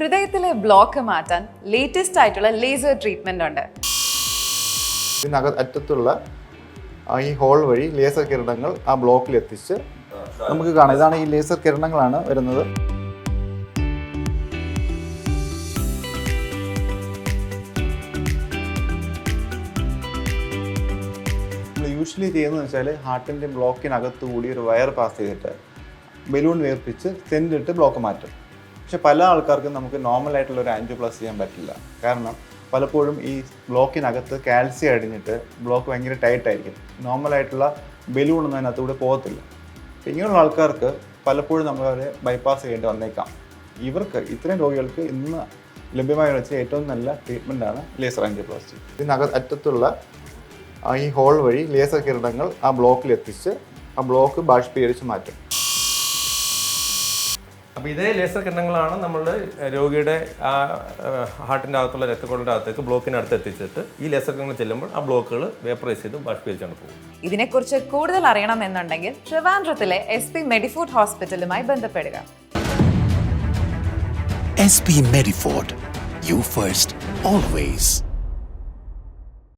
ഹൃദയത്തിലെ ബ്ലോക്ക് മാറ്റാൻ ലേറ്റസ്റ്റ് ആയിട്ടുള്ള ലേസർ ട്രീറ്റ്മെന്റ് ഉണ്ട്. ഇതിനക അറ്റത്തുള്ള ഈ ഹോൾ വഴി ലേസർ കിരണങ്ങൾ ആ ബ്ലോക്കിൽ എത്തിച്ച് നമുക്ക് കാണാം. ഇതാണ് ഈ ലേസർ കിരണങ്ങളാണ് വരുന്നത്. യൂഷ്വലി ചെയ്യുന്നത് വെച്ചാൽ ഹാർട്ടിന്റെ ബ്ലോക്കിനകത്ത് കൂടി ഒരു വയർ പാസ് ചെയ്തിട്ട് ബലൂൺ വേർപ്പിച്ച് സെന്റിട്ട് ബ്ലോക്ക് മാറ്റും. പക്ഷെ പല ആൾക്കാർക്കും നമുക്ക് നോർമൽ ആയിട്ടുള്ള ഒരു ആൻജിയോ പ്ലസ് ചെയ്യാൻ പറ്റില്ല. കാരണം പലപ്പോഴും ഈ ബ്ലോക്കിനകത്ത് കാൽസ്യം അടിഞ്ഞിട്ട് ബ്ലോക്ക് ഭയങ്കര ടൈറ്റ് ആയിരിക്കും. ബലൂൺ ഒന്നും അതിനകത്തൂടെ പോകത്തില്ല. ഇങ്ങനെയുള്ള ആൾക്കാർക്ക് പലപ്പോഴും നമ്മൾ അവരെ ബൈപ്പാസ് ചെയ്യേണ്ടി വന്നേക്കാം. ഇവർക്ക് ഇത്രയും രോഗികൾക്ക് ഇന്ന് ലഭ്യമായി വെച്ച ഏറ്റവും നല്ല ട്രീറ്റ്മെന്റാണ് ലേസർ ആൻജിയോപ്ലാസ്റ്റി ഇതിനക അറ്റത്തുള്ള ഈ ഹോൾ വഴി ലേസർ കിരണങ്ങൾ ആ ബ്ലോക്കിൽ എത്തിച്ച് ആ ബ്ലോക്ക് ബാഷ്പീകരിച്ച് മാറ്റും. അപ്പോൾ ഇതേ ലേസർ കിരണങ്ങളാണ് നമ്മൾ രോഗിയുടെ ആ ഹാർട്ടിന്റെ അകത്തുള്ള രക്തക്കുഴലിന്റെ അകത്തേക്ക് ബ്ലോക്കിനടുത്ത് എത്തിച്ചിട്ട് ഈ ലേസർ കിരണങ്ങൾ ചെല്ലുമ്പോൾ ആ ബ്ലോക്കുകൾ വേപ്പറൈസ് ചെയ്ത് ബാഷ്പീകരിച്ചാണ് പോകും ഇതിനെക്കുറിച്ച് കൂടുതൽ അറിയണമെന്നുണ്ടെങ്കിൽ ട്രിവാൻഡ്രത്തിലെ എസ് പി മെഡിഫോർട്ട് ഹോസ്പിറ്റലുമായി ബന്ധപ്പെടുക S P Medifort you first always.